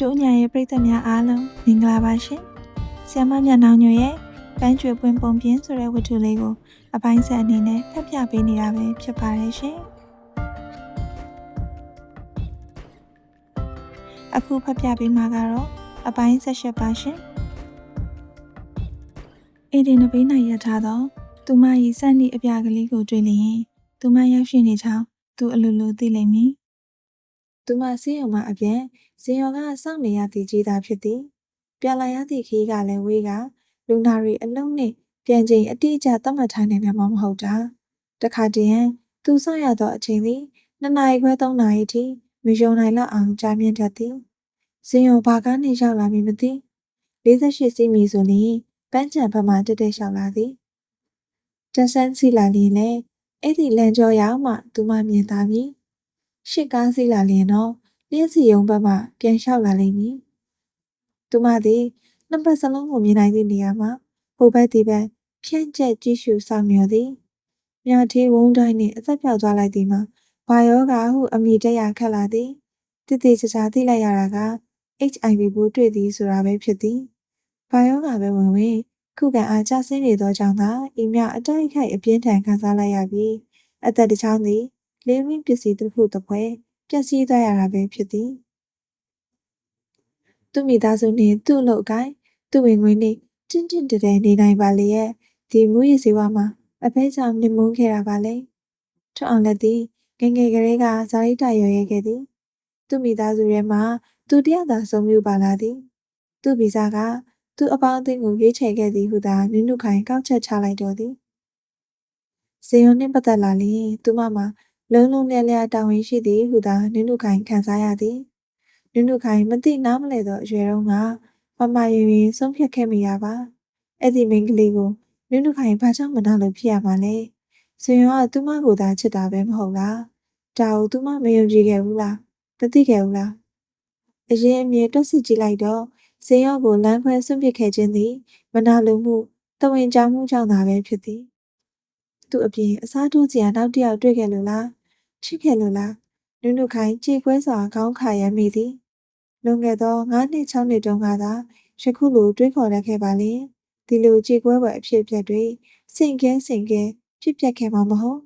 တို့ညာရဲ့ပရိသတ်များအားလုံးမင်္ဂလာပါရှင်။ဆီယမမျက်နှာညွရဲ့ပန်းကျွေပွင့်ပုံပြင်းဆိုတဲ့ဝတ္ထုလေးကိုအပိုင်းဆက်အနေနဲ့ဖတ်ပြပေးနေတာပဲဖြစ်ပါတယ်ရှင်။အခုဖတ်ပြပေးမှာကတော့အပိုင်းဆက်ရှပါရှင်။အေဒီနဘေးနိုင်ရထားသောသူမ၏စက်နီအပြကလေးကိုတွေ့လျင်သူမရောက်ရှိနေကြောင်းသူအလိုလိုသိလိမ့်မည်။ သူမဆေးရုံမှာအပြန်ဇင်ရောကစောင့်နေရသည့်ကြီးသားဖြစ်သည်ပြန်လာရသည့်ခီးကလည်းဝေးကလူနာရီအလုံးနှင့်ပြန်ချိန်အတိအကျသတ်မှတ်ထားနိုင်မှာမဟုတ်တာတခါတည်းသူစောင့်ရသောအချိန်သည်နှစ်နာရီခွဲသုံးနာရီထိမယုံနိုင်လောက်အောင်ကြာမြင့်တတ်သည်ဇင်ရောဘာကားနှင့်ရောက်လာမည်မသိ48စီးမီဆိုရင်ပန်းချံဘက်မှတက်တက်လျှောက်လာသည်တဆန်းစီလာလျင်လည်းအဲ့ဒီလမ်းကျော်ရောက်မှသူမမြင်သားမည် ရှစ်ကားစီလာလျင်တော့လင်းစီယုံဘက်မှပြန်လျှောက်လာလိမ့်မည်။သူမသည်နှစ်ပတ်စလုံးကိုမြင်နိုင်သည့်နေရာမှာဟိုဘက်ဒီဘက်ဖြန့်ကျက်ကြည့်ရှုဆောင်မျှော်သည်။မြတ်သေးဝုန်းတိုင်းနှင့်အသက်ပြောက်သွားလိုက်သည်မှာဘာယောဂါဟုအမိတရခတ်လာသည်။တည်တည်ချာချာသိလိုက်ရတာက HIV ဘူးတွေ့သည်ဆိုတာပဲဖြစ်သည်။ဘာယောဂါပဲဝင်ဝင်ခုခံအားကျဆင်းနေသောကြောင့်သာဤမြအတိုက်ခိုက်အပြင်းထန်ခံစားလိုက်ရပြီးအသက်တစ်ချောင်းသည် လင်းဝင်းပစ္စည်းတစ်ခုတစ်ဖွဲပျက်စီးသွားရတာပဲဖြစ်သည်သူမိသားစုနှင့်သူ့အလုပ်အကိုင်သူ့ဝင်ငွေနှင့်တင့်တင့်တဲတဲနေနိုင်ပါလေရဲ့ဒီမူရည်စေဝါမှာအဖေကြောင့်နှမုန်းခဲ့တာပါလေထွတ်အောင်လက်သည်ငငယ်ကလေးကဇာတိတရွရဲခဲ့သည်သူ့မိသားစုထဲမှာသူတယောက်သာဆုံးမြပါလာသည်သူ့ဗီဇကသူ့အပေါင်းအသင်းကိုရွေးချယ်ခဲ့သည်ဟုသာနုနုခိုင်ကောက်ချက်ချလိုက်တော်သည်ဇေယွန်နှင့်ပတ်သက်လာလျင်သူမမှာ လုံးလုံးလျက်လျက်တာဝန်ရှိသည်ဟုသာနုနုခိုင်ခံစားရသည်နုနုခိုင်မသိနားမလဲသောအရွယ်တုန်းကမမရင်ရင်ဆုံးဖြတ်ခဲ့မိရပါအဲ့ဒီမိန်းကလေးကိုနုနုခိုင်ဘာကြောင့်မနာလို့ဖြစ်ရမှာလဲဆွေရောကသူမကိုသာချစ်တာပဲမဟုတ်လားဒါကိုသူမမယုံကြည်ခဲ့ဘူးလားမသိခဲ့ဘူးလားအရင်အမြင်တွက်စစ်ကြည့်လိုက်တော့ဇင်ရော့ကိုလမ်းခွဲဆွန့်ပစ်ခဲ့ခြင်းသည်မနာလိုမှုတဝင်ကြောင်မှုကြောင့်သာပဲဖြစ်သည်သူအပြင်အစားထိုးစရာနောက်တစ်ယောက်တွေ့ခဲ့လို့လား ချစ်ခဲ့လို့လားနုနုခိုင်ကြေကွဲစွာခေါင်းခါရမ်းမိသည်လွန်ခဲ့သော9နှစ်6နှစ်တုန်းကသာယခုလိုတွေးခေါ်တတ်ခဲ့ပါလေဒီလိုကြေကွဲပွဲအဖြစ်အပျက်တွေစင်ကဲစင်ကဲဖြစ်ပျက်ခဲ့မှာမဟုတ်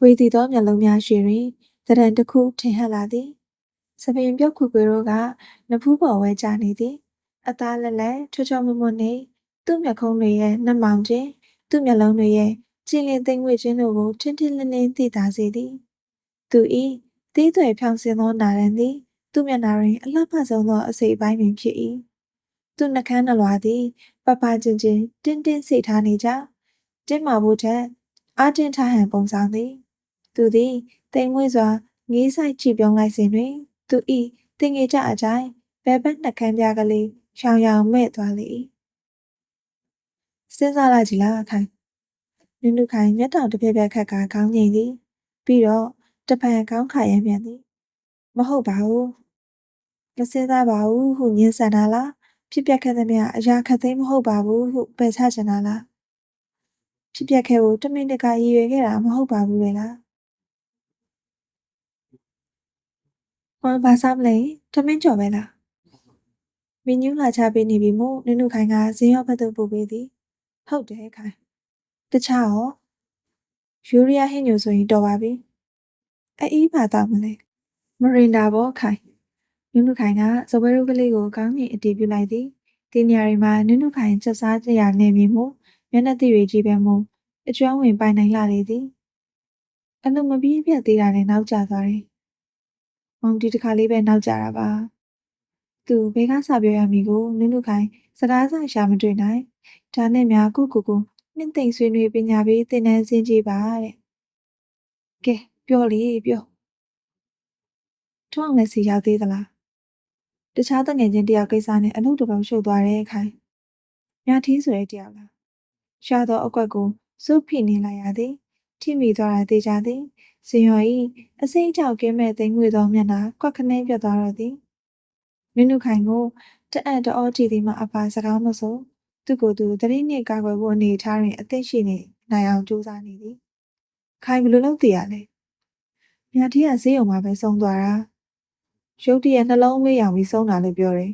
ဝေဒီသောမျက်လုံးများရှိတွင်တရံတစ်ခုထင်ဟပ်လာသည်စပင်ပြုတ်ခွေခွေတို့ကနဖူးပေါ်ဝဲကြနေသည်အသားလက်လက်ချောချောမွမွနေသူ့မျက်ခုံးတွေရဲ့နှမောင်ခြင်းသူ့မျက်လုံးတွေရဲ့ ကြည်လင်သိမ်ငွေ့ခြင်းတို့ကိုထင်းထင်းလင်းလင်းသိသာစေသည်သူဤသေးသွယ်ဖြောင်စင်သောနာရန်သည်သူ့မျက်နှာတွင်အလှပဆုံးသောအစိပ်ပိုင်းပင်ဖြစ်၏သူ့နှကန်းနှလွာသည် ပပချင်းချင်းတင်းတင်းစိတ်ထားနေကြတင်းမာဖို့ထက်အာတင်းထားဟန်ပုံဆောင်သည် သူသည်တိမ်မွေ့စွာငေးဆိုင်ကြည့်ပြုံးလိုက်စဉ်တွင် သူဤတင်ငေကြအတိုင်းဘဲဘက်နှကန်းပြားကလေးရှောင်ရောင်မဲ့သွားလေ၏စဉ်းစားလိုက်ကြည့်လားခိုင် နုနုခိုင်မျက်တောင်တစ်ပြက်ပြက်ခတ်ကခေါင်းငိမ့်သည် ပြီးတော့တပံခေါင်းခါရမ်းပြန်သည် မဟုတ်ပါဘူးမစဉ်းစားပါဘူးဟုညင်းဆန်တာလားဖြစ်ပျက်ခဲ့သမျှအရာခက်သိမ်းမဟုတ်ပါဘူးဟုပယ်ချချင်တာလားဖြစ်ပျက်ခဲ့ဖို့တမင်တကာရည်ရွယ်ခဲ့တာမဟုတ်ပါဘူးလေလားဟောဘာစားမလဲတမင်ကြော်ပဲလားမင်းညူးလာချပေးနေပြီမို့နုနုခိုင်ကဇင်းရောဘက်သို့ပို့ပေးသည်ဟုတ်တယ်ခိုင် တခြားရောယူရီးယားဟင်းညိုဆိုရင်တော်ပါပြီအေးဘာသားမလဲမရင်ဒါဘောခိုင်နုနုခိုင်ကစပွဲရုပ်ကလေးကိုကောင်းကြီးအတီးပြလိုက်သည်ဒီနေရာတွေမှာနုနုခိုင်ချက်စားကြရနေပြီမို့မျက်နှာတိတွေကြီးပဲမို့အကျွမ်းဝင်ပိုင်နိုင်လာလေသည်အလုံးမပြီးပြတ်သေးတာနဲ့နောက်ကျသွားတယ်မောင်ဒီတစ်ခါလေးပဲနောက်ကျတာပါသူဘဲကစာပြောရမည်ကိုနုနုခိုင်စကားဆိုင်ရှာမတွေ့နိုင်ဒါနဲ့များကိုကိုကို နှင်းသိမ့်ဆွေးနွေးပညာပေးသင်တန်းဆင်းကြည့်ပါတဲ့ကဲပြောလေပြောထွန်းအောင်လည်းစီရောက်သေးသလားတခြားတငယ်ချင်းတယောက်ကိစ္စနဲ့အလုပ်တစ်ပေါက်ရှုပ်သွားတယ်ခိုင်မြထီးဆိုတဲ့တယောက်လားရှားသောအကွက်ကိုစုဖိနေလိုက်ရသည်ထိမိသွားတာသိကြသည်စင်ရော်ဤအစိမ့်ကြောက်ကင်းမဲ့သိငွေသောမျက်နှာကွက်ခနဲပြတ်သွားတော့သည်နုနုခိုင်ကိုတအံ့တော်ကြည့်သည်မှာအဖာစကားမဆို သူ့ကိုယ်သူတတိနှင့်ကာကွယ်ဖို့အနေထားတွင်အသိရှိနေနိုင်အောင်ကြိုးစားနေသည်ခိုင်ဘယ်လိုလုပ်တည်ရလဲမြတ်ထီးကဈေးရုံမှာပဲဆုံးသွားတာရုတ်တရက်နှလုံးမေးရောင်ပြီးဆုံးတာလို့ပြောတယ်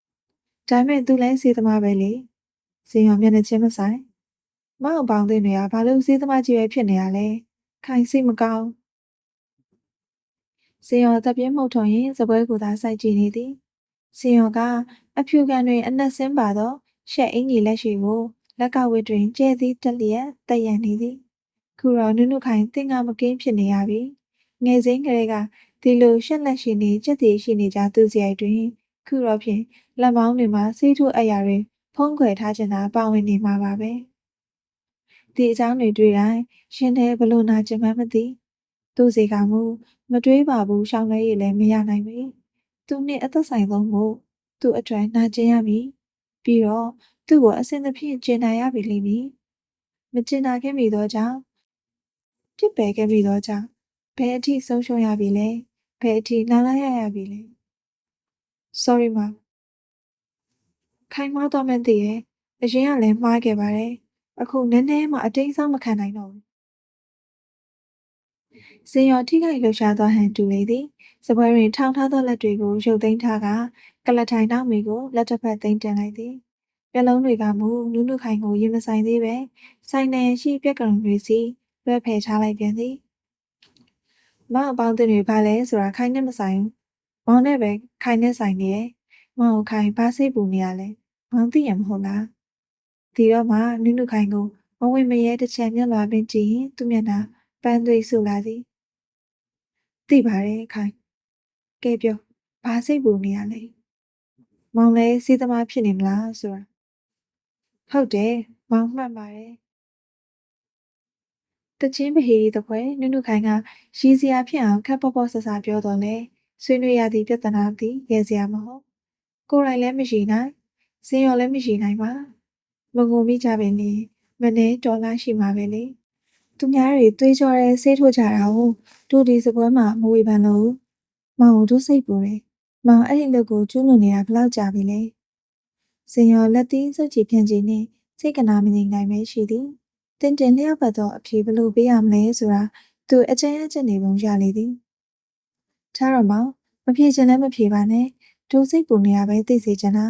။ဒါပေမဲ့သူလည်းစေးသမားပဲလေ။စင်ရောမျက်နှာချင်းမဆိုင်။မောင်ပေါင်းတဲ့တွေကဘာလို့စေးသမားကြီးပဲဖြစ်နေရလဲ။ခိုင်စိတ်မကောင်း။စင်ရောတပြင်းမှုတ်ထုံရင်စပွဲကိုသာစိုက်ကြည့်နေသည်။စင်ရောကအဖြူကန်တွင်အနက်ဆင်းပါသော ရှက်အင်ကြီးလက်ရှိကိုလက်ကဝတ်တွင်ကျဲသည်တက်လျက်တက်ရန်နေသည်။ခုတော့နုနုခိုင်တင်ကမကင်းဖြစ်နေရပြီ။ငယ်စဉ်ကလေးကဒီလိုရှက်လက်ရှိနေကြက်တည်ရှိနေကြသူစရိုက်တွင် ခုတော့ဖြင့်လက်မောင်းတွေမှာစေးထုအရာတွေဖုံးကွယ်ထားခြင်းသာပါဝင်နေမှာပါပဲဒီအကြောင်းတွေတွေ့တိုင်းရှင်တဲ့ဘလို့နာကျင်မှမသိသူစီကမူမတွေးပါဘူးရှောင်းလဲရည်လည်းမရနိုင်ပြီသူနဲ့အသက်ဆိုင်ဆုံးမို့သူအထွန်းနာကျင်ရမည် ပြီးတော့သူ့ကိုအစင်သဖြင့်ကျင်နာရပြီလိမ့်မည်မကျင်နာခဲ့မိတော့ကြောင့်ပြစ်ပယ်ခဲ့မိတော့ကြောင့်ဘယ်အထိဆုံးရှုံးရပြီလဲဘယ်အထိနားလိုက်ရရပြီလဲ sorry မခိုင်မာတော့မှန်းသိရဲ့အရင်ကလည်းမှားခဲ့ပါတယ်အခုနည်းနည်းမှအတိတ်ဆောင်မခံနိုင်တော့ဘူးစင်ရောထိခိုက်လှူရှားသောဟန်တူလေသည်စပွဲတွင်ထောင်ထားသောလက်တွေကိုရုပ်သိမ်းထားက ကလထိုင်နောက်မီကိုလက်တစ်ဖက်သိမ်းတင်လိုက်သည်မျက်လုံးတွေကမူနုနုခိုင်ကိုရင်မဆိုင်သေးပဲဆိုင်နယ်ရှိပြက်ကလေးတွေစီလွှဲဖယ်ထားလိုက်ပြန်သည်မောင်အပေါင်းတင်တွေပါလဲဆိုတာခိုင်နဲ့မဆိုင်ဘူးမောင်နဲ့ပဲခိုင်နဲ့ဆိုင်နေရဲ့မောင်ကိုခိုင်ဘာစိတ်ပူနေရလဲမောင်သိရမဟုတ်လားဒီတော့မှနုနုခိုင်ကိုမဝင်မရဲတစ်ချက်မျက်လွှာပင်ကြည့်ရင်သူ့မျက်နှာပန်းသွေးဆူလာသည်သိပါတယ်ခိုင်ကဲပြောဘာစိတ်ပူနေရလဲ မောင်လည်းစီးသမားဖြစ်နေမလားဆိုတာဟုတ်တယ်မောင်မှတ်ပါတယ်တချင်းပဟေရီတပွဲနုနုခိုင်ကရီစရာဖြစ်အောင်ခက်ပေါ့ပေါ့ဆဆပြောတော့လေဆွေးနွေးရသည့်ပြဿနာသည်ရဲစရာမဟုတ်ကိုယ်တိုင်လည်းမရှိနိုင်စင်ရော်လည်းမရှိနိုင်ပါမငုံမိကြပဲနေမနေတော်လားရှိမှာပဲလေသူများတွေတွေးကြောရဲဆေးထိုးကြတာဟုတ်တို့ဒီစပွဲမှာမဝေဖန်လို့မောင်တို့စိတ်ပူတယ် မောင်အဲ့ဒီလူကိုကျူးလွန်နေတာဘယ်လောက်ကြာပြီလဲစင်ရော်လက်သီးစုပ်ချီဖြန့်ချီနဲ့စိတ်ကနာမငြိမ်နိုင်ပဲရှိသည်တင်တင်လျောက်ပတ်သောအဖြေဘလို့ပေးရမလဲဆိုတာသူအကျဉ်းအကျဉ်းနေပုံရလေသည်ချားတော့မောင်မဖြေချင်လည်းမဖြေပါနဲ့ဒုစိတ်ပူနေရပဲသိစေချင်တာ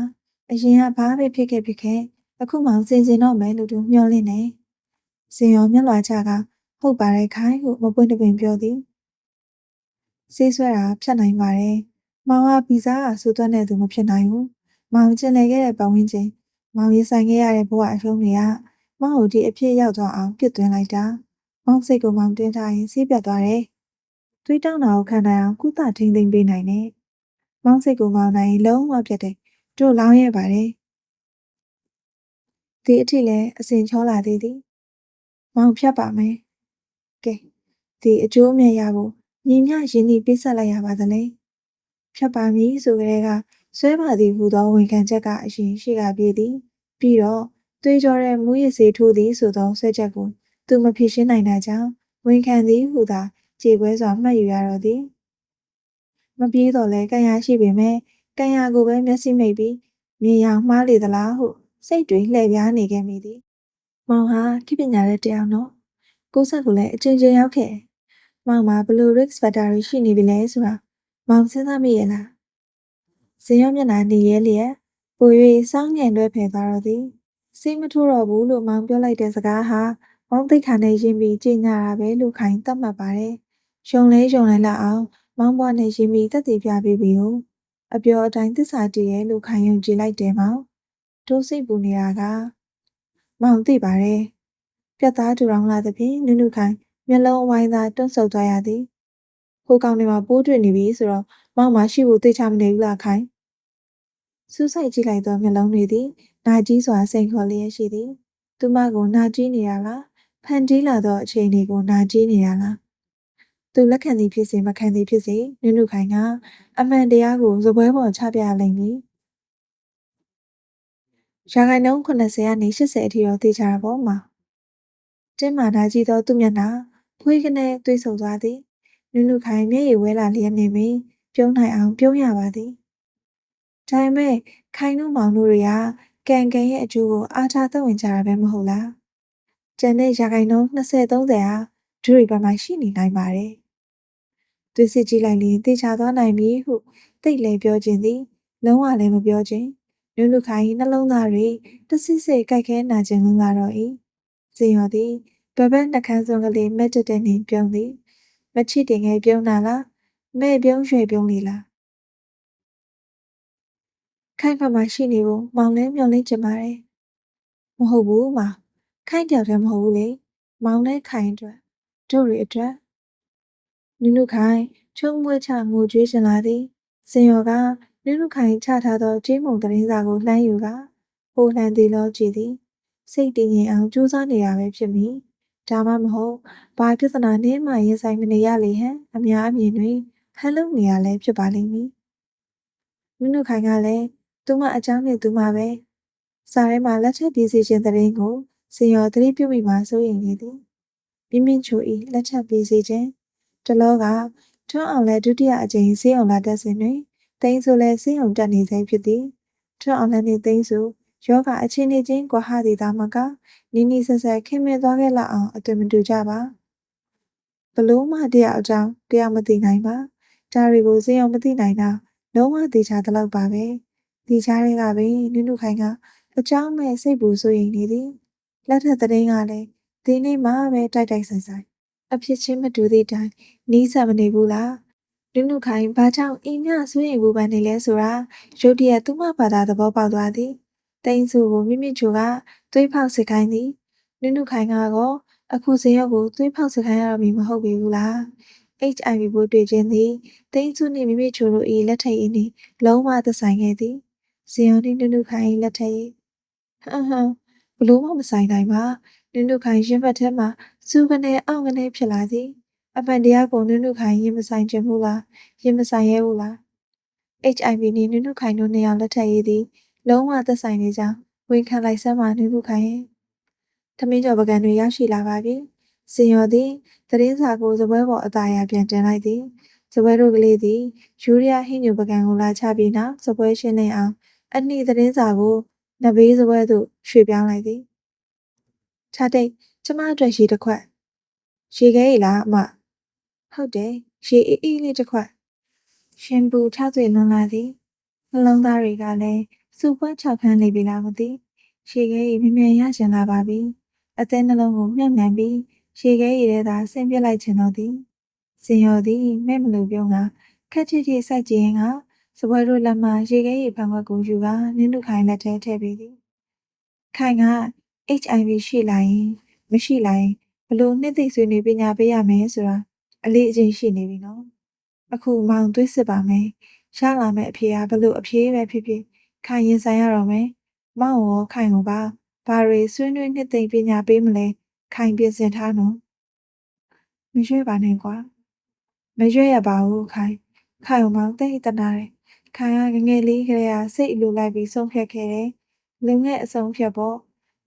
အရင်ကဘာပဲဖြစ်ခဲ့ဖြစ်ခဲ့အခုမှစင်စင်တော့မယ်လို့သူမျှော်လင့်နေစင်ရောမျက်လွှာချကဟုတ်ပါတယ်ခိုင်းဟုမပွင့်တပင်ပြောသည်စေးဆွဲတာဖြတ်နိုင်ပါတယ် မောင်ကဗီဇာကဆူသွက်နေသူမဖြစ်နိုင်ဘူးမောင်ကျင်လည်ခဲ့တဲ့ပတ်ဝန်းကျင်မောင်ရင်ဆိုင်ခဲ့ရတဲ့ဘဝအရှုံးတွေကမောင်ကိုဒီအဖြစ်ရောက်သွားအောင်ပြစ်သွင်းလိုက်တာမောင်စိတ်ကိုမောင်တင်းထားရင်စီးပြတ်သွားတယ်သွေးတောင်းတာကိုခံနိုင်အောင်ကုသထိန်သိမ်းပေးနိုင်တယ်မောင်စိတ်ကိုမောင်နိုင်ရင်လုံးဝပြတ်တယ်တို့လောင်းရဲပါတယ်ဒီအထိလည်းအစင်ချောလာသေးသည်မောင်ဖြတ်ပါမယ်ကဲဒီအကျိုးအမြတ်ရဖို့ညီမျှရင်းနှီးပေးဆက်လိုက်ရပါသလဲ ဖြတ်ပါမည်ဆိုကြတဲ့ကဆွဲပါသည်ဟူသောဝန်ခံချက်ကအရင်ရှိကပြေးသည် ပြီးတော့သွေးကြောတဲ့မူရစေထိုးသည်ဆိုသောဆွဲချက်ကိုသူမဖြစ်ရှင်းနိုင်တာကြောင့်ဝန်ခံသည်ဟူသာကြေပွဲစွာမှတ်ယူရတော့သည်မပြေးတော့လဲကံရရှိပေမဲ့ကံရကိုပဲမျက်စိမိတ်ပြီးမြေရောင်မှားလေသလားဟုစိတ်တွေလှည့်ပြားနေခဲ့မိသည်မောင်ဟာခိပညာတဲ့တရားနော်ကိုဆက်ကိုလည်းအချင်းချင်းရောက်ခဲ့မောင်မှာဘလူး risk factor တွေရှိနေပြီလဲဆိုတာ မောင်စဉ်းစားမိရဲ့လားဇင်ရောမျက်နှာနေရဲလျက်ပို၍စောင်းငင်လွဲဖယ်သွားတော့သည်စိတ်မထိုးတော့ဘူးလို့မောင်ပြောလိုက်တဲ့စကားဟာမောင်သိခါနဲ့ရင်ပြီးကြင်ညာတာပဲလို့ခိုင်သတ်မှတ်ပါတယ်။ရှုံလဲရှုံလိုက်လောက်အောင်မောင်ဘွားနဲ့ရင်ပြီးတက်တည်ပြပေးပြီးကိုအပြောအတိုင်းသစ္စာတည်ရဲ့လို့ခိုင်ယုံကြည်လိုက်တယ်မောင်။တို့စိတ်ပူနေတာကမောင်သိပါတယ်။ပြတ်သားတူတောင်လာသဖြင့်နုနုခိုင်မျက်လုံးအဝိုင်းသာတွန့်ဆုတ်သွားရသည်။ ဟိုကောင်တွေမှာပိုးတွေ့နေပြီဆိုတော့မောင်မရှိဘူးသိချမနေဘူးလားခိုင်။စူးစိုက်ကြည့်လိုက်သောမျက်လုံးတွေသည်နာကြီးစွာစိန်ခေါ်လျက်ရှိသည်။သူမကိုနာကြီးနေရလား။ဖန်တီးလာသောအချိန်တွေကိုနာကြီးနေရလား။သူလက်ခံသည်ဖြစ်စေမခံသည်ဖြစ်စေနုနုခိုင်ကအမှန်တရားကိုဇပွဲပေါ်ချပြရလိမ့်မည်။ရာခိုင်နှုန်း80ကနေ80အထိတော့သိကြတာပေါ့မှာ။တင်းမာနာကြီးသောသူ့မျက်နှာဖွေးကနေသွေးဆုံသွားသည်။ နုနုခိုင်မျက်ရည်ဝဲလာလျက်နေပြီးပြုံးနိုင်အောင်ပြုံးရပါသည်။ဒါပေမဲ့ခိုင်တို့မောင်တို့တွေကကန်ကန်ရဲ့အကျိုးကိုအားထားသုံးဝင်ကြတာပဲမဟုတ်လား။ကျန်တဲ့ရာခိုင်နှုန်း20 30ဟာဒူရီဘက်မှာရှိနေနိုင်ပါတယ်သွေးစစ်ကြည့်လိုက်ရင်တေချာသွားနိုင်ပြီဟုတိတ်လဲပြောခြင်းသည်လုံးဝလည်းမပြောခြင်းနုနုခိုင်နှလုံးသားတွေတဆစ်စစ်ကြိုက်ခဲနာခြင်းလုံးလာတော့၏စင်ရော်သည်ဘဘက်နှကန်းစုံကလေးမက်တက်တဲ့နှင့်ပြုံးသည် မချစ်တင်ငယ်ပြုံးလာလားမဲ့ပြုံးရွှေပြုံးလေလားခိုင်ဖက်မှာရှိနေဖို့မောင်လဲမျောလင်းချင်ပါတယ်မဟုတ်ဘူးမောင်ခိုင်တယောက်တည်းမဟုတ်ဘူးလေမောင်လဲခိုင်အတွက်တို့တွေအတွက်နုနုခိုင်ချုံမွေးချငိုကြွေးချင်လာသည်စင်ရော်ကနုနုခိုင်ချထားသောကြေးမုံသတင်းစာကိုလှမ်းယူကဟိုလှန်သည်လောကြည့်သည်စိတ်တည်ငြိမ်အောင်ကြိုးစားနေတာပဲဖြစ်မည် ဒါမှမဟုတ်ဘာပြဿနာနဲ့မှရင်ဆိုင်မနေရလေဟန်အများအမြင်တွင်ဟန်လုံနေရလဲဖြစ်ပါလိမ့်မည်နုနုခိုင်ကလည်းသူမအကြောင်းနဲ့သူမပဲစားထဲမှာလက်ချက်ပြေးစီခြင်းတရင်ကိုစင်ရော်သတိပြုမိမှစိုးရိမ်နေသည်မြင့်မြင့်ချိုဤလက်ချက်ပြေးစီခြင်းတလောကထွန်းအောင်လည်းဒုတိယအကြိမ်ဆေးအောင်လာတက်စဉ်တွင်တိန်းဆိုလည်းဆေးအောင်တက်နေစေဖြစ်သည်ထွန်းအောင်လည်းနှင့်တိန်းဆို ယောဂအချင်းနေချင်းကွာဟသည်သာမကနီးနီးဆက်ဆက်ခင်မင်သွားခဲ့လောက်အောင်အသွင်မတူကြပါဘလို့မှတရားအကြောင်းတရားမသိနိုင်ပါဒါတွေကိုစင်အောင်မသိနိုင်တာလုံးဝသိချသလောက်ပါပဲဒီချားတွေကပင်နုနုခိုင်ကအကြောင်းမဲ့စိတ်ပူဆိုရင်နေသည်လက်ထက်သတင်းကလည်းဒီနေ့မှပဲတိုက်တိုက်ဆိုင်ဆိုင်အဖြစ်ချင်းမတူသည့်တိုင်နီးစပ်မနေဘူးလားနုနုခိုင်ဘာကြောင့်အိမ်မြဆွေးရင်ဘူးပန်းနေလဲဆိုတာရုတ်တရက်သူ့မဘာသာသဘောပေါက်သွားသည် တိန်စုကိုမိမိချိုကသွေးဖောက်စစ်ခိုင်းသည်နုနုခိုင်ကတော့အခုစရုပ်ကိုသွေးဖောက်စစ်ခိုင်းရတော့မည်မဟုတ်ပြီဘူးလား HIV ပိုးတွေ့ခြင်းသည်တိန်စုနှင့်မိမိချိုတို့၏လက်ထိပ်အင်းနှင့်လုံးဝသက်ဆိုင်ခဲ့သည်ဇီယွန်နှင့်နုနုခိုင်၏လက်ထိပ်ဟမ်ဟမ်ဘလို့မှမဆိုင်နိုင်ပါနုနုခိုင်ရင်ဘတ်ထဲမှာစူကနေအောင့်ကနေဖြစ်လာသည်အမှန်တရားကိုနုနုခိုင်ရင်မဆိုင်ခြင်းဘူးလားရင်မဆိုင်ရဲဘူးလား HIV နှင့်နုနုခိုင်တို့နှစ်ယောက်လက်ထပ်ရည်သည် လုံးဝသက်ဆိုင်နေကြောင်းဝန်ခံလိုက်စမ်းပါနုနုခိုင်ရဲ့သမင်းကျော်ပကံတွေရောက်ရှိလာပါပြီစင်ရော်သည်သတင်းစာကိုစပွဲပေါ်အသားအရပြန်တင်လိုက်သည်စပွဲတို့ကလေးသည်ယူရီးယားဟင်းညူပကံကိုလာချပြီးနောက်စပွဲရှင်းလင်းအောင်အနှိသတင်းစာကိုနဘေးစပွဲသို့ရွှေ့ပြောင်းလိုက်သည်ချတိတ်ကျမအတွက်ရေတစ်ခွက်ရေခဲရီလားအမဟုတ်တယ်ရေအေးအေးလေးတစ်ခွက်ရှင်ပူထောက်သွေလွန်လာသည်နှလုံးသားတွေကလည်း စူပွက်ချောက်ခန်းနေပြီလားမသိရေခဲရီမြင်မြန်ရရှင်လာပါပြီအသေးနှလုံးကိုမြုပ်နှံပြီးရေခဲရီထဲသာဆင်းပြလိုက်ခြင်းတော့သည်စင်ရော်သည်မဲ့မလို့ပြုံးကခက်ချစ်ချစ်စိုက်ကြည့်ရင်ကစပွဲတို့လက်မှရေခဲရီဖန်ခွက်ကိုယူကနင်းတို့ခိုင်လက်ထဲထည့်ပြီးသည်ခိုင်က HIV ရှိလာရင်မရှိလာရင်ဘလို့နှစ်သိမ့်ဆွေးနွေးပညာပေးရမယ်ဆိုတာအလေးအကျင့်ရှိနေပြီနော်အခုမောင်သွေးစစ်ပါမယ်ရလာမယ့်အဖြေကဘလို့အဖြေပဲဖြစ်ဖြစ် ခိုင်ရင်ဆိုင်ရတော့မယ်မောင်ရောခိုင်ကိုပါဘာတွေဆွေးနွေးနှစ်သိမ့်ပညာပေးမလဲခိုင်ပြင်ဆင်ထားနော်မရွေ့ပါနဲ့ကွာမရွေ့ရပါဘူးခိုင်ခိုင်ကိုမောင်တိတ်တနာတယ်ခိုင်ကငငယ်လေးကလေးကစိတ်အလိုလိုက်ပြီးဆုံးဖြတ်ခဲ့တယ်လူငယ်အဆုံးဖြတ်ပေါ့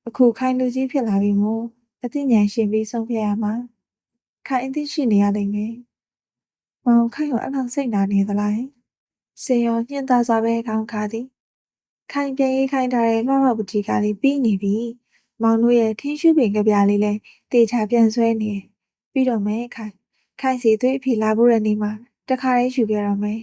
အခုခိုင်လူကြီးဖြစ်လာပြီမို့အသိဉာဏ်ရှင်ပြီးဆုံးဖြတ်ရမှာခိုင်အသိရှိနေရလိမ့်မယ်။မောင်ခိုင်ရောအဲ့လောက်စိတ်နာနေသလား။စင်ရောညှင်သာစွာပဲခေါင်းခါသည်။ ခိုင်ပြန်ရေးခိုင်ထားတဲ့လွှမ်းမောက်ပတိကလေးပြီးနေပြီ။မောင်တို့ရဲ့ထင်းရှူပင်ကြပြလေးလဲတေချာပြန်ဆွဲနေ။ပြီးတော့မယ်ခိုင်။ခိုင်စီသွေးအဖြေလာဖို့ရနေမှာတခါလေးယူခဲ့တော့မယ်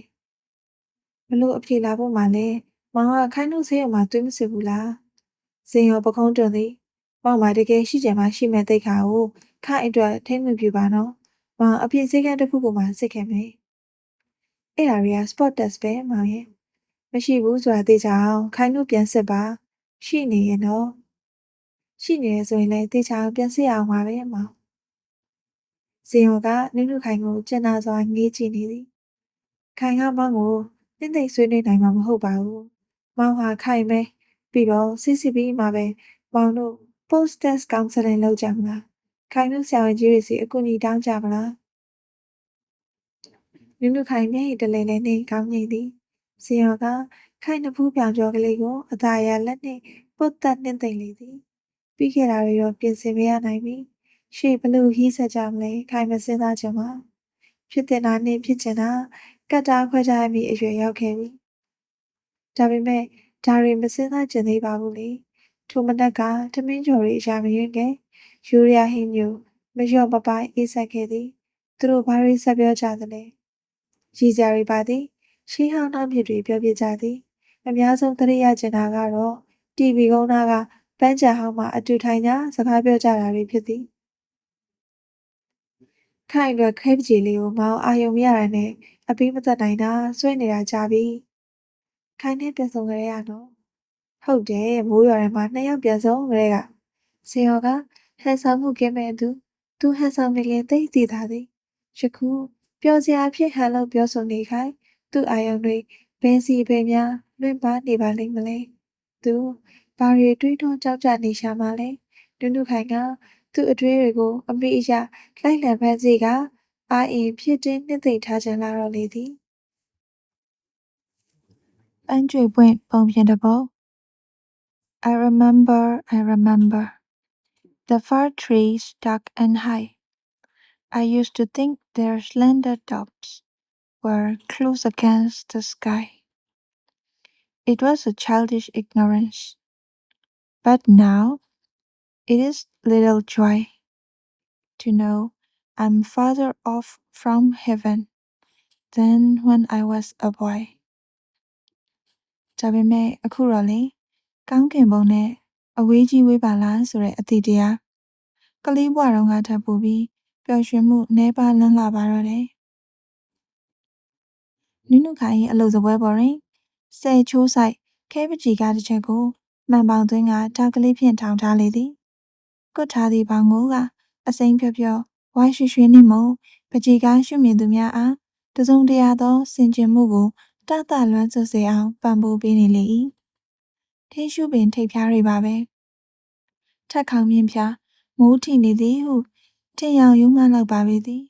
။ဘလို့အဖြေလာဖို့မှလဲ။မောင်ကခိုင်တို့ဆေးရုံမှာသွေးမစစ်ဘူးလား။စင်ရောပကုံးတွန်သည်။မောင်မတကယ်ရှိကြမှာရှိမဲ့တိတ်ခါကိုခိုင်အတွက်ထိမ့်မပြူပါနော်။မောင်အပြည့်စည်းကမ်းတစ်ခုကိုမှစစ်ခဲ့မယ်။အဲ့ဒါတွေက spot test ပဲမောင်ရဲ့။ မရှိဘူးဆိုတာသိကြအောင်ခိုင်တို့ပြန်စစ်ပါ။ရှိနေရင်တော့ရှိနေရဆိုရင်လည်းသိချအောင်ပြန်စစ်အောင်ပါပဲမောင်။ဇင်ယောကနုနုခိုင်ကိုကျင်နာစွာငေးကြည့်နေသည်။ခိုင်ကမောင်ကိုနှိမ့်သိမ့်ဆွေးနွေးနိုင်မှာမဟုတ်ပါဘူး။မောင်ဟာခိုင်ပဲပြီးတော့ CCP မှာပဲမောင်တို့ post test counseling လုပ်ကြမလား။ခိုင်တို့ဆရာဝန်ကြီးတွေစီအကူအညီတောင်းကြမလား။နုနုခိုင်မျက်ရည်တလဲလဲနဲ့ကောင်းငိမ့်သည်။ ဇင်ယောကခိုင်နှစ်ဖူးပြောင်ကျော်ကလေးကိုအသာရလက်နှင့်ပုတ်တက်နှင့်သိမ့်လေသည်။ပြီးခဲ့တာတွေတော့ပြင်ဆင်မရနိုင်ပြီ။ရှေ့ဘလို့ဟီးဆက်ကြမလဲခိုင်မစင်းသားချင်ပါ။ဖြစ်တင်တာနှင့်ဖြစ်ချင်တာကတ်တာခွဲခြားမိအရွယ်ရောက်ခဲ့ပြီ။ဒါပေမဲ့ဒါတွေမစင်းသားကျင်သေးပါဘူးလေ။ထိုမနက်ကထမင်းကျော်ရီအရာမရင်းကယူရီးယားဟင်းညိုမလျော့ပပိုင်အေးဆက်ခဲ့သည်။သူတို့ဘာတွေဆက်ပြောကြသလဲရည်စရာတွေပါသည် ရှေးဟောင်းနောက်မြစ်တွေပြောပြကြသည်အများဆုံးသတိရကျင်တာကတော့ TV ကုန်းသားကပန်းချံဟောင်းမှာအတူထိုင်ကြစကားပြောကြတာတွေဖြစ်သည်ခိုင်အတွက်ခဲပကြီးလေးကိုမောင်အာယုံမရတာနဲ့အပြီးမသက်နိုင်တာဆွဲနေတာကြပြီခိုင်နဲ့ပြန်ဆောင်ကြရနော်ဟုတ်တယ်မိုးရွာထဲမှာနှစ်ယောက်ပြန်ဆောင်ကြတဲ့ကစင်ရောကဟန်ဆောင်မှုကင်းမဲ့သူသူဟန်ဆောင်နေလေသိသိသာသည်ယခုပျော်စရာအဖြစ်ဟန်လို့ပြောဆိုနေခိုင် သူ့အာယုံတွေဘယ်စီဘယ်များလွင့်ပါနေပါလိမ့်မလဲသူဘာတွေတွေးထွန်းကြောက်ကြနေရှာမှလဲနုနုခိုင်ကသူ့အတွေးတွေကို အမိအယလိုက်လံဖန်စီကအာအင်ဖြစ်တင်းနှစ်သိမ့်ထားခြင်းလာတော့လေသည်ပန်းကြွေပွင့်ပုံပြင်တစ်ပုဒ် I remember I remember the far trees dark and high I used to think their slender tops were close against the sky it was a childish ignorance but now it is little joy to know I'm farther off from heaven than when I was a boy ဒါပေမဲ့အခုတော့လေကောင်းကင်ဘုံနဲ့အဝေးကြီးဝေးပါလားဆိုတဲ့အသည့်တရားကလေးဘွားတော်ကထပ်ပူပြီးပျော်ရွှင်မှုနှဲပါလန်းလာပါတော့တယ် နုနုခိုင်ရဲ့အလုပ်စပွဲပေါ်တွင်ဆယ်ချိုးဆိုင်ခဲပကြီးကားတစ်ချက်ကိုမှန်ပေါင်သွင်းကတောက်ကလေးဖြင့်ထောင်ထားလေသည်ကွတ်ထားသည့်ဘောင်ကိုကအစိမ်းဖြောဖြောဝိုင်းရွှေရွှေနှင့်မုံပကြီးကားရှုမြင်သူများအားတစုံတရာသောစင်ကြင်မှုကိုတတလွမ်းဆွစေအောင်ပံ့ပိုးပေးနေလေ၏ထင်းရှုပင်ထိပ်ဖြားတွေပါပဲထက်ခေါင်မြင့်ဖြားမိုးထိနေသည်ဟုထင်ရောင်ယုံမှလောက်ပါပေသည်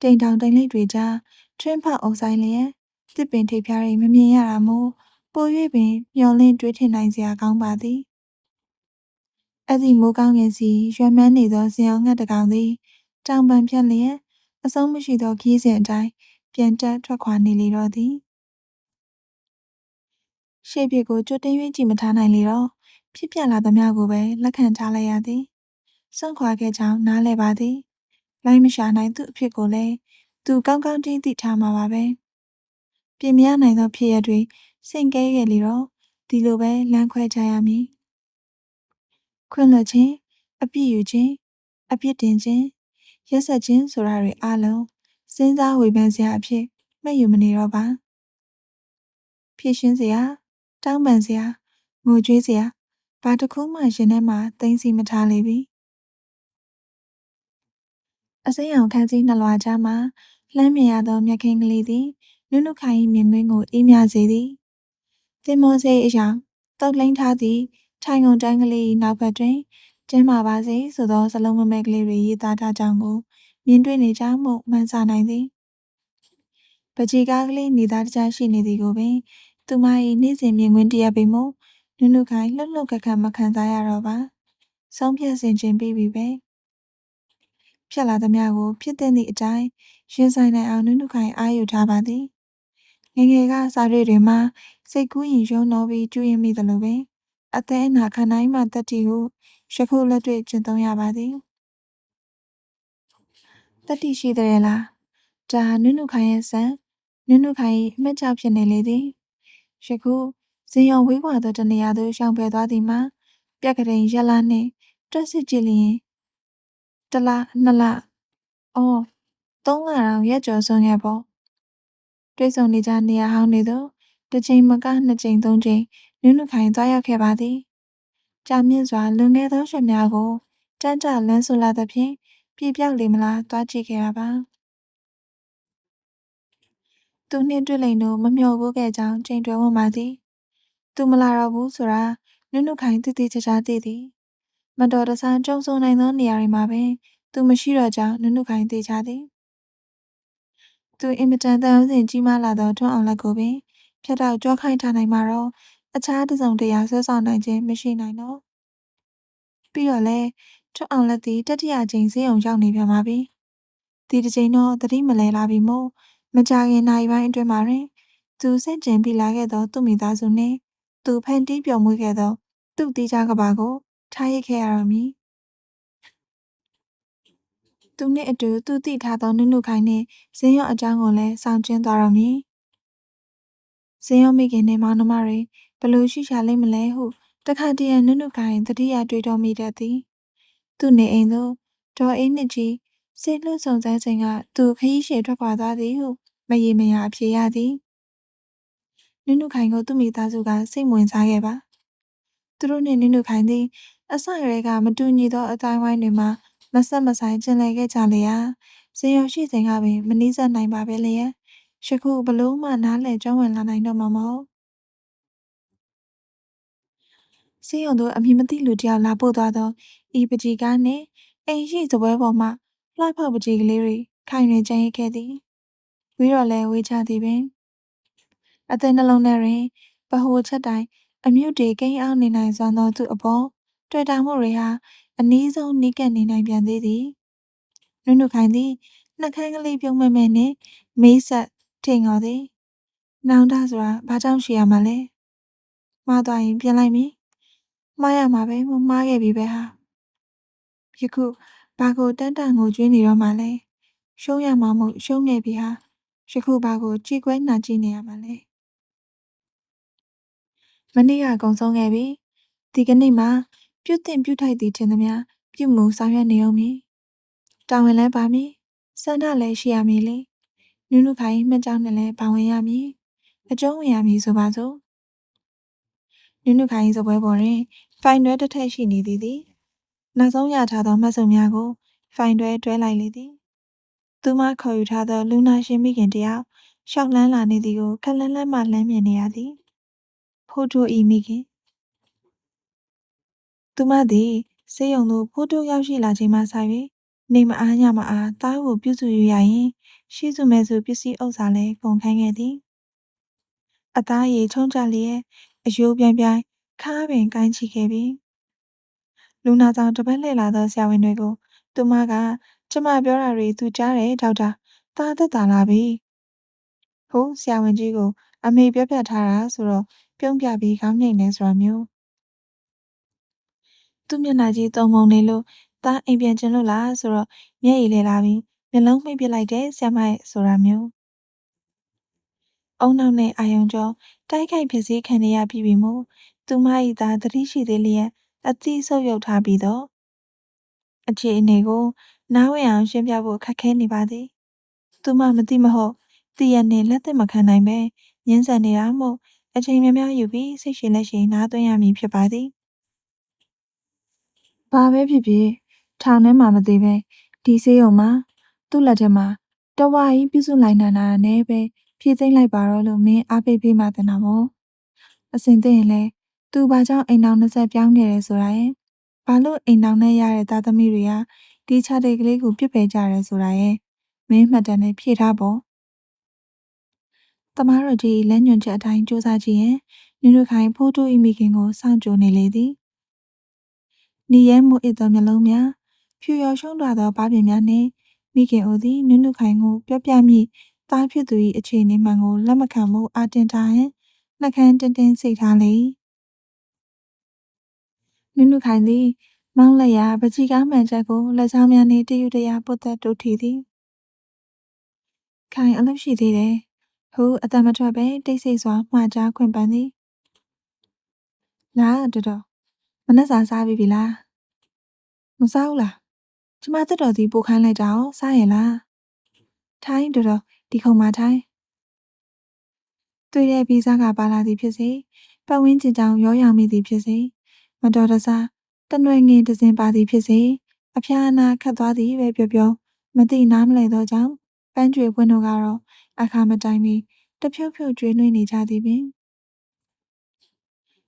တိမ်တောင်တိမ်လိပ်တွေကြားထွင်းဖောက်အုပ်ဆိုင်လျက် တစ်ပင်ထိပ်ဖြားတွေမမြင်ရတာမို့ပို၍ပင်မျောလင့်တွေးထင်နိုင်စရာကောင်းပါသည်အဲ့ဒီမိုးကောင်းငင်စီရွှဲမှန်းနေသောစင်အောင်ငှက်တကောင်သည်တောင်ပန်ဖြတ်လျက်အဆုံးမရှိသောခီးစဉ်အတိုင်းပြန်တက်ထွက်ခွာနေလေတော့သည်ရှေ့ပြစ်ကိုကြွတင်း၍ကြည့်မထားနိုင်လေတော့ဖြစ်ပြလာသမျှကိုပဲလက်ခံထားလိုက်ရသည်စွန့်ခွာခဲ့ကြောင်းနားလဲပါသည်လိုက်မရှာနိုင်သူ့အဖြစ်ကိုလည်းသူကောင်းကောင်းတင်းသိထားမှာပါပဲ ပြင်မရနိုင်သောဖြစ်ရတွေစိတ်ကဲခဲ့လေတော့ဒီလိုပဲလမ်းခွဲကြရမည်ခွင့်လွှတ်ခြင်းအပြစ်ယူခြင်းအပြစ်တင်ခြင်းရက်ဆက်ခြင်းဆိုတာတွေအလုံးစဉ်းစားဝေဖန်စရာအဖြစ်မှတ်ယူမနေတော့ပါဖြစ်ရှင်းစရာတောင်းပန်စရာငိုကြွေးစရာဘာတစ်ခုမှရင်ထဲမှာသိမ့်စီမထားလေပြီအစိမ်းအောင်ခန်းစည်းနှလွာကြားမှာလှမ်းမြင်ရသောမြက်ခင်းကလေးသည် နုနုခိုင်၏မြင်ကွင်းကိုအေးမြစေသည်တင်မောစေးအရာတုတ်လိမ့်ထားသည့်ထိုင်ကုန်တန်းကလေး၏နောက်ဘက်တွင်ကျင်းမာပါစေဆိုသောစလုံးမမဲကလေးတွေရေးသားထားကြောင်းကိုမြင်တွေ့နေကြမှုမှန်ဆနိုင်သည်ပကြီးကားကလေးနေသားတကြားရှိနေသည်ကိုပင်သူမ၏နေ့စဉ်မြင်ကွင်းတရက်ပေမို့နုနုခိုင်လှုပ်လှုပ်ခက်ခက်မခံစားရတော့ပါဆုံးဖြတ်ဆင်ခြင်ပြီးပြီပဲဖြစ်လာသမျှကိုဖြစ်တဲ့သည့်အတိုင်းရင်ဆိုင်နိုင်အောင်နုနုခိုင်အာရုံထားပါသည် ငယ်ငယ်ကစာရွက်တွေမှာစိတ်ကူးရင်ရုံတော့ပြီးကျွရင်မိသလိုပဲအသက်အနာခံနိုင်မှတတိကိုယခုလက်တွေ့ကျင့်သုံးရပါသည်တတိရှိတဲ့လားဒါနုနုခိုင်ရဲ့ဆန်နုနုခိုင်၏အမှတ်ကြောက်ဖြစ်နေလေသည်ယခုဇင်ရောင်ဝေးကွာသောတနေရာသို့ရှောင်ဖယ်သွားသည်မှာပြက်ကလေးရက်လာနှင့်တွက်စစ်ကြည့်လျင်တလားနှစ်လအော်သုံးလတောင်ရက်ကျော်ဆုံးခဲ့ပေါ့ တွေ့ဆုံနေကြနေရာဟောင်းတွေသို့တစ်ချိန်မကနှစ်ချိန်သုံးချိန်နုနုခိုင်သွားရောက်ခဲ့ပါသည်ကြာမြင့်စွာလွန်ခဲ့သောရှက်များကိုတန်းကြလန်းဆိုလာသဖြင့်ပြပြောက်လေမလားသွားကြည့်ခဲ့ရပါသူနှင့်တွေ့လိမ့်လို့မမျှော်ဘူးခဲ့ကြောင်းချိန်တွယ်ဝင်ပါသည်သူမလာတော့ဘူးဆိုတာနုနုခိုင်တိတိကျကျသိသည်မတော်တဆကြုံဆုံနိုင်သောနေရာတွေမှာပင် သူမရှိတော့ကြောင်းနုနုခိုင်သိချသည် သူအင်မတန်တန်စဉ်ကြီးမားလာသောထွန်းအောင်လက်ကိုပင်ဖြတ်တော့ကြွားခိုင်းထားနိုင်မှာတော့အခြားတစ်စုံတစ်ရာဆွဲဆောင်နိုင်ခြင်းမရှိနိုင်တော့ပြီးတော့လဲထွန်းအောင်လက်သည်တတိယချိန်ဈေးုံရောက်နေပြန်ပါပြီဒီတစ်ချိန်တော့သတိမလဲလာပြီမို့မကြခင်နိုင်ပိုင်းအတွင်းမှာတွင် သူစင့်ကျင်ပြီးလာခဲ့သောသူ့မိသားစုနှင့်သူဖန်တီးပျော်မွေးခဲ့သောသူ့တီးခြားကဘာကိုထားရစ်ခဲ့ရတော့မည် သူနှင့်အတူသူသိထားသောနုနုခိုင်နှင့်ဇင်းရော့အကြောင်းကိုလည်းဆောင်ကျင်းသွားတော်မည်။ဇင်းရော့မိခင်နှင့်မောင်နှမတွေဘယ်လိုရှိရှာလိမ့်မလဲဟုတခါတည်းရန်နုနုခိုင်တတိယတွေးတော်မိတတ်သည်။သူ့နေအိမ်သို့ဒေါ်အေးနှစ်ကြီးစေလွှတ်ဆောင်စမ်းချိန်ကသူခရီးရှည်ထွက်ခွာသွားသည်ဟုမရေမရာအဖြေရသည်။နုနုခိုင်ကိုသူ့မိသားစုကစိတ်ဝင်စားခဲ့ပါ။သူတို့နှင့်နုနုခိုင်သည်အစရဲကမတူညီသောအတိုင်းဝိုင်းတွေမှာ မဆက်မဆိုင်ကျင်လည်ခဲ့ကြလျာဇင်ရုံရှိစဉ်ကပင်မနှီးစပ်နိုင်ပါပဲလျက်ယခုဘလို့မှနားလည်ကြောင်းဝင်လာနိုင်တော့မှာမဟုတ်ဇင်ရုံတို့အမည်မသိလူတစ်ယောက်လာပို့သွားသောဤပကြီးကားနှင့်အိမ်ရှိစပွဲပေါ်မှလှဖောက်ပကြီးကလေးတွေခိုင်တွင်ကျန်ရစ်ခဲ့သည်ဝီတော့လဲဝေးချသည်ပင်အသက်နှလုံးထဲတွင်ဗဟိုချက်တိုင်းအမြုပ်တွေကိန်းအောင်နေနိုင်စွမ်းသောသူအပေါ်တွေ့တာမှုတွေဟာ အနည်းဆုံးနီးကပ်နေနိုင်ပြန်သေးသည်နုနုခိုင်သည်နှက်ခမ်းကလေးပြုံးမဲ့မဲ့နှင့်မေးဆက်ထိန်ငေါ်သည်နောင်တဆိုတာဘာကြောင့်ရှိရမှာလဲမှားသွားရင်ပြင်လိုက်မည်မှားရမှာပဲမမှားခဲ့ပြီပဲဟာယခုဘာကိုတန်းတန်ကိုကျွေးနေတော့မှလဲရှုံးရမှာမို့ရှုံးနေပြီဟာယခုဘာကိုကြည်ကွဲနာကြည့်နေရမှာလဲမနေ့ကကုံဆုံးခဲ့ပြီဒီကနေ့မှ ပြုတ်တင်ပြုတ်ထိုက်သည်ထင်သမျှပြုတ်မှုဆောင်ရွက်နေအောင်မည်တာဝန်လဲပါမည်စန္ဒလည်းရှိရမည်လေနုနုခိုင်မှတ်ကြောင်းနဲ့လည်းပါဝင်ရမည်အကျုံးဝင်ရမည်ဆိုပါစို့နုနုခိုင်စပွဲပေါ်တွင် ဖိုင်တွဲတစ်ထက်ရှိနေသည်သည်နောက်ဆုံးရထားသောမှတ်စုံများကို ဖိုင်တွဲတွဲလိုက်လေသည်သူမခေါ်ယူထားသောလူနာရှင်မိခင်တယောက်ရှောက်လန်းလာနေသည်ကိုခက်လန်းလန်းမှလှမ်းမြင်နေရသည်ဖိုးတို့ဤမိခင် သူမသည်ဆေးရုံသို့ဖိုးတို့ရောက်ရှိလာချိန်မှစ၍နေမအားညမအားသားကိုပြုစုယူရရင်ရှိစုမဲ့စုပစ္စည်းဥစ္စာလည်းကုန်ခိုင်းခဲ့သည်အသားရည်ချုံကြလျက်အယိုးပြိုင်ပြိုင်ခါးပင်ကိုင်းချခဲ့ပြီလူနာဆောင်တပတ်လှည့်လာသောဆရာဝန်တွေကို သူမက ကျမပြောတာတွေသူကြားတယ်ဒေါက်တာသားသက်သာလာပြီဟုတ်ဆရာဝန်ကြီးကို အမေပြပြထားတာဆိုတော့ပြုံးပြပြီးခေါင်းငိမ့်နေဆိုတာမျိုး သူ့မျက်နှာကြီးတုံမုံနေလို့သားအိမ်ပြန်ကျင်လို့လားဆိုတော့မျက်ရည်လဲလာပြီးမျက်လုံးမှိတ်ပစ်လိုက်တယ်ဆရာမရဲ့ဆိုတာမျိုးအုံနောက်နဲ့အာယုံကျော်တိုက်ခိုက်ဖြစ်စည်းခံရပြီပြီမို့သူမ၏သားသတိရှိသေးလျက်အသီးဆုပ်ယုပ်ထားပြီးတော့အခြေအနေကိုနားဝင်အောင်ရှင်းပြဖို့ခက်ခဲနေပါသည်သူမမသိမဟုတ်တည်ရနေလက်သက်မခံနိုင်ပဲညှင်းဆန်နေတာမို့အချိန်များများယူပြီးစိတ်ရှိလက်ရှိနားသွင်းရမည်ဖြစ်ပါသည် ဘာပဲဖြစ်ဖြစ်ထောင်ထဲမှာမသေးပဲဒီဆေးရုံမှာသူ့လက်ထက်မှာတဝါကြီးပြုစုလိုက်နိုင်တာနဲ့ပဲဖြည့်သိမ့်လိုက်ပါတော့လို့မင်းအားပေးပေးမှတင်တာမို့အစင်သိရင်လဲသူဘာကြောင့်အိမ်တော်20ပြောင်းခဲ့တယ်ဆိုတာရဲ့ဘာလို့အိမ်တော်နဲ့ရတဲ့သားသမီးတွေကဒီချတဲ့ကလေးကိုပြစ်ပယ်ကြရဲဆိုတာရဲ့မင်းမှတ်တမ်းနဲ့ဖြည့်ထားပေါ့တမားတော်ကြီးလက်ညွန်ချက်အတိုင်းစူးစမ်းကြည့်ရင်နုနုခိုင်ဖိုးတိုးဤမိခင်ကိုစောင့်ကြိုနေလေသည် နီရဲမှုအစ်သောမျက်လုံးများဖြူရော်ရှုံးလာသောဘားပြင်များနှင့်မိခင်အိုသည်နုနုခိုင်ကိုပြောပြမိသားဖြစ်သူ၏အခြေအနေမှန်ကိုလက်မခံမှုအာတင်ထားဟင်နှကန်းတင်းတင်းစိတ်ထားလေနုနုခိုင်သည် မောင်းလက်ရာပချီကားမှန်ချက်ကိုလက်ချောင်းများနှင့်တယူတရာပုတ်သက်တူထီသည်ခိုင်အလုပ်ရှိသေးတယ်ဟူအတမထွက်ပဲတိတ်ဆိတ်စွာမှားကြားခွင်ပန်းသည်လာတော်တော် မနှက်စာစားပြီပြီလားမစားဘူးလားကျမတက်တော်သည်ပို့ခိုင်းလိုက်တာအောင်စားရင်လားထိုင်းတော်တော်ဒီခုံမှာထိုင်းတွေ့တဲ့ဗီဇာကပါလာသည်ဖြစ်စေပတ်ဝန်းကျင်ကြောင်ရောရောင်မိသည်ဖြစ်စေမတော်တဆတနွယ်ငင်တစင်ပါသည်ဖြစ်စေအဖျားအနာခတ်သွားသည်ပဲပြောပြောမသိနားမလဲသောကြောင့်ပန်းကျွေပွင့်တို့ကတော့အခါမတိုင်မီတဖြုတ်ဖြုတ်ကျွေးနှွေးနေကြသည်ပင်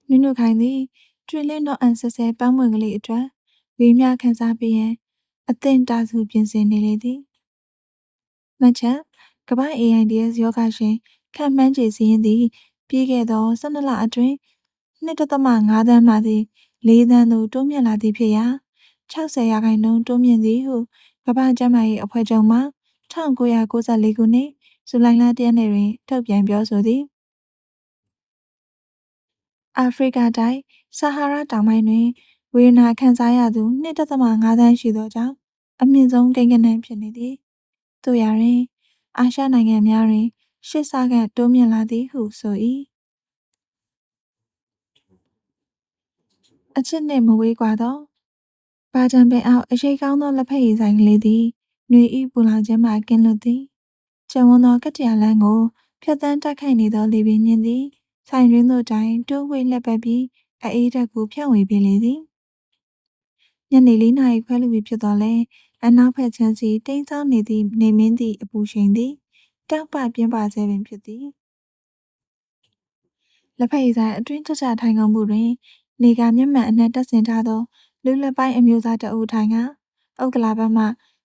နုနုခိုင်သည် ကျွေးလင်းတော့အန်ဆဆဲပန်းမွင်ကလေးအတွက်ဝေးများခန်းစားပြီးရင်အသင့်တာစုပြင်ဆင်နေလေသည်မချက်ကမ္ဘာ AIDS ယောဂရှင်ခံမှန်းခြေစည်းရင်းသည် ပြီးခဲ့သော12လအတွင်း2.5သန်းမှသည်4သန်းသို့တိုးမြင့်လာသည်ဖြစ်ရာ60ရာခိုင်နှုန်းတိုးမြင့်သည်ဟုကမ္ဘာ့ကျန်းမာရေးအဖွဲ့ချုပ်မှ1994ခုနှစ်ဇူလိုင်လ1ရက်နေ့တွင်ထုတ်ပြန်ပြောဆိုသည် အာဖရိကတိုင်းဆာဟာရာတောင်ပိုင်းတွင်ဝေဒနာခံစားရသူ2.5သန်းရှိသောကြောင့်အမြင့်ဆုံးကိန်းဂဏန်းဖြစ်နေသည်တို့ရရင် အာရှနိုင်ငံများတွင်ရှစ်ဆခန့်တိုးမြင့်လာသည်ဟုဆို၏အချစ်နှင့်မဝေးကွာသောပါဂျံပင်အောက်အရှိကောင်းသောလက်ဖက်ရည်ဆိုင်ကလေးသည်ຫນွေဤပူလောင်ခြင်းမှကင်းလွတ်သည်ကျန်ဝန်းသောကတ္တရာလမ်းကိုဖြတ်တန်းတိုက်ခိုက်နေသောလေပင်ညင်းသည် ဆိုင်ရင်းတို့တိုင်တိုးဝှေ့လှက်ပတ်ပြီးအေးဓာတ်ကိုဖြန့်ဝေပေးလေသည်ညနေလေးနာရီခွဲလူပြီဖြစ်တော်လဲအနောက်ဘက်ချမ်းစီတိမ်းစောင်းနေသည့်နေမင်းသည့်အပူရှိန်သည်တောက်ပပြင်းပါဆဲပင်ဖြစ်သည်လက်ဖက်ရည်ဆိုင်အတွင်းချချထိုင်ကုန်မှုတွင် နေကမျက်မှန်အနက်တက်ဆင်ထားသောလူလက်ပိုင်းအမျိုးသားတအုပ်ထိုင်ကဥက္ကလာဘက်မှ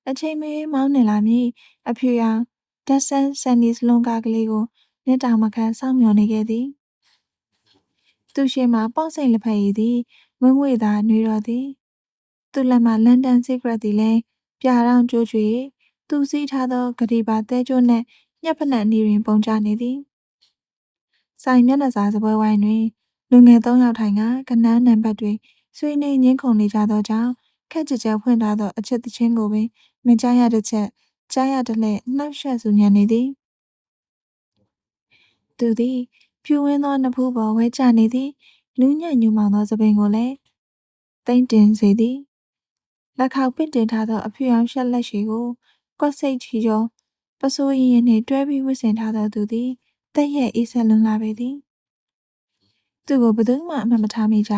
အချိန်မရွေးမောင်းနေလာမည်အဖြူရောင်ဒက်ဆန်ဆန်နီစလွန်ကားကလေးကိုမျက်တောင်မခံစောင့်မျှော်နေခဲ့သည် သူရှိမှပေါ့စိန်လက်ဖက်ရည်သည်ငွေ့ငွေ့သာနှွေတော်သည်သူ့လက်မှလန်ဒန်စီဂရက်သည်လည်းပြာတောင်ကျိုးချွေသူစည်းထားသောဂတိပါသဲကျိုးနှင့်ညက်ဖက်နှံ့နီတွင်ပုံချနေသည်ဆိုင်မျက်နှာစာစပွဲဝိုင်းတွင်လူငယ်သုံးယောက်ထိုင်ကကနန်းနံပါတ်တွင်ဆွေးနွေးငင်းခုန်နေကြသောကြောင့်ခက်ကြကြဖွင့်ထားသောအချက်သချင်းကိုပင်မကြားရတစ်ချက်ကြားရတစ်လှည့်နှောက်ယှက်ဆူညံနေသည်သူသည် ဖြူဝင်းသောနဖူးပေါ်ဝဲကျနေသည်လူညံ့ညူမောင်သောသပင်ကိုလည်းတိမ့်တင်စေသည်လက်ခေါက်ပင့်တင်ထားသောအဖြူရောင်ရှက်လက်ရှည်ကိုကွက်စိတ်ချီကျော်ပစိုးရင်းရင်းနှင့်တွဲပြီးဝစ်ဆင်ထားသောသူသည်တက်ရဲ့အေးဆက်လွန်လာပေသည်သူကိုဘယ်သူမှအမှတ်မထားမိကြ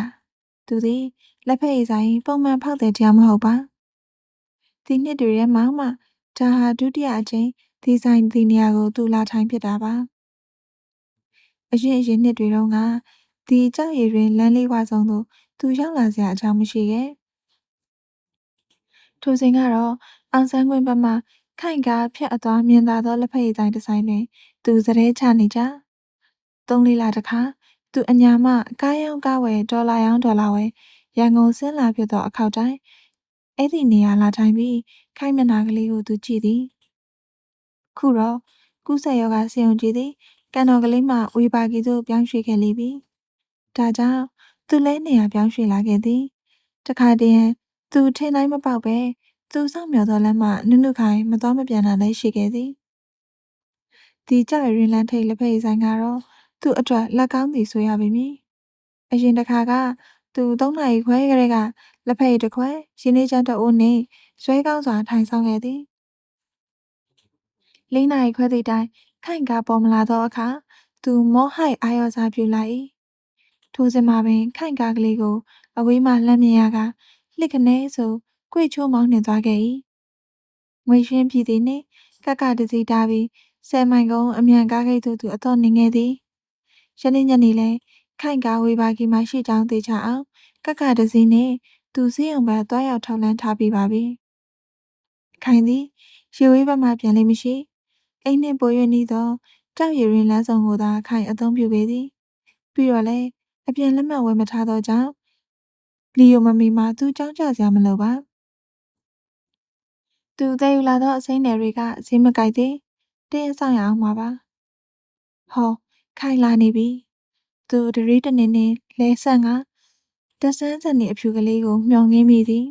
သူသည်လက်ဖက်ရည်ဆိုင်ပုံမှန်ဖောက်တဲ့တရားမဟုတ်ပါဒီနှစ်တွေထဲမှာမှဒါဟာဒုတိယအကြိမ်ဒီဆိုင်ဒီနေရာကိုသူလာထိုင်ဖြစ်တာပါ အရင်အရင်နှစ်တွေတုန်းကဒီကြောက်ရည်တွင်လမ်းလေးဝဆုံးသို့သူရောက်လာစရာအကြောင်းမရှိခဲ့ထိုစဉ်ကတော့အောင်ဆန်းကွင်းဘက်မှခိုင်ကားဖြတ်အသွားမြင်သာသောလက်ဖက်ရည်ဆိုင်တစ်ဆိုင်တွင် သူစတဲ့ချနေကြသုံးလေးလတခါသူအညာမကားရောင်းကားဝယ်ဒေါ်လာရောင်းဒေါ်လာဝယ်ရန်ကုန်ဆင်းလာဖြစ်သောအခောက်တိုင်းအဲ့ဒီနေရာလာထိုင်ပြီးခိုင်မျက်နှာကလေးကိုသူကြည့်သည် ခုတော့ကုဆက်ယောဂဆေးရုံကြည့်သည် ကန်တော်ကလေးမှဝေပါကီသို့ပြောင်းရွှေ့ခဲ့လိမ့်ပြီဒါကြောင့်သူလဲနေရာပြောင်းရွှေ့လာခဲ့သည်တခါတည်းသူထင်တိုင်းမပေါက်ပဲသူစောင့်မျှော်သောလမ်းမှနုနုခိုင်မတော်မပြန်တာလည်းရှိခဲ့သည်ဒီကြောက်ရင်လန်းထိတ်လက်ဖက်ရည်ဆိုင်ကတော့သူ့အတွက်လက်ကောင်းသည်ဆိုရပါမည်အရင်တစ်ခါကသူ၃နာရီခွဲကလေးကလက်ဖက်ရည်တစ်ခွက်ရင်းနှီးချမ်းတအိုးနှင့်ဆွဲကောင်းစွာထိုင်ဆောင်ခဲ့သည်၄နာရီခွဲသည့်တိုင် ခိုင်ကပေါ်မလာသောအခါသူမောဟိုက်အာရောစားပြူလိုက်၏ထိုစဉ်မှာပင်ခိုင်ကားကလေးကိုအဝေးမှလှမ်းမြင်ရကလှစ်ကနေဆိုကြွေချိုးမောင်းနှင်သွားခဲ့၏ငွေရှင်းပြည်သည်နှင့်ကက်ကတစီတားပြီးဆယ်မိုင်ကုန်းအမြန်ကားဂိတ်သို့သူအတော့နေခဲ့သည်ယနေ့ညနေလဲခိုင်ကားဝေပါကီမှရှိကြောင်းသိချအောင်ကက်ကတစီနှင့်သူစည်းုံဘက်တွားရောက်ထောက်လန်းထားပြီးပါပြီခိုင်သည်ရေဝေးဘက်မှပြန်လိမ့်မရှိ အိမ်နှင့်ပို၍နီးသောကြောက်ရည်ရင်လမ်းဆောင်ကိုသာခိုင်အသုံးပြုပေသည်ပြီးတော့လည်းအပြင်လက်မှတ်ဝယ်မထားသောကြောင့်လီယိုမမီမှာသူကြောင်းကြစရာမလိုပါသူသယ်ယူလာသောအစိမ်းနယ်တွေကဈေးမကိုက်သေးတင်းဆောင်ရအောင်ပါပါဟောခိုင်လာနေပြီသူဒရီတနေနေလဲဆန့်ကတဆန်းစံနေအဖြူကလေးကိုမျောငင်းမိသည်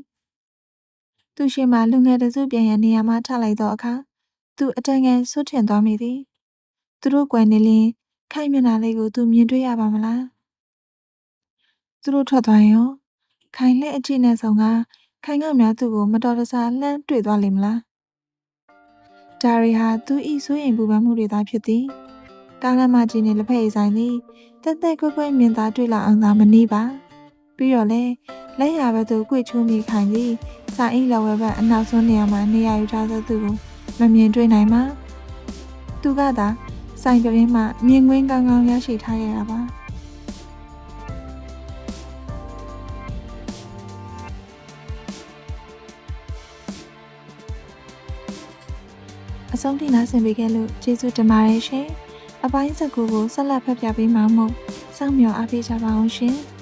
သူရှိမှလူငယ်တစုပြန်ရန်နေရာမှထလိုက်သောအခါ သူအတန်ငယ်ဆွတ်ထင်သွားမိသည်သူတို့ကွယ်နေလင်းခိုင်မျက်နှာလေးကိုသူမြင်တွေ့ရပါမလားသူတို့ထွက်သွားရင်ရောခိုင်လက်အကြည့်နဲ့ဆောင်ကခိုင်ကများသူ့ကိုမတော်တဆလှမ်းတွေ့သွားလိမ့်မလားဒါရီဟာသူဤဆိုရင်ပူပန်မှုတွေသာဖြစ်သည်ကားလမ်းမကြီးနဲ့လက်ဖက်ရည်ဆိုင်သည်တက်တက်ကွဲကွဲမြင်သာတွေ့လာအောင်သာမနှီးပါပြီးတော့လဲလက်ရဘက်သို့ကြွေချိုးမိခိုင်သည်စာအိတ်လက်ဝဲဘက်အနောက်ဆုံးနေရာမှာနေရာယူထားသောသူကို မမြင်တွေ့နိုင်ပါသူကသာဆိုင်ကလေးမှမြင်ကွင်းကောင်းကောင်းရရှိထားရတာပါအဆုံးထိနားဆင်ပေးခဲ့လို့ကျေးဇူးတင်ပါတယ်ရှင်။အပိုင်းစကူကိုဆက်လက်ဖတ်ပြပေးမှာမို့စောင့်မျှော်အားပေးကြပါအောင်ရှင်။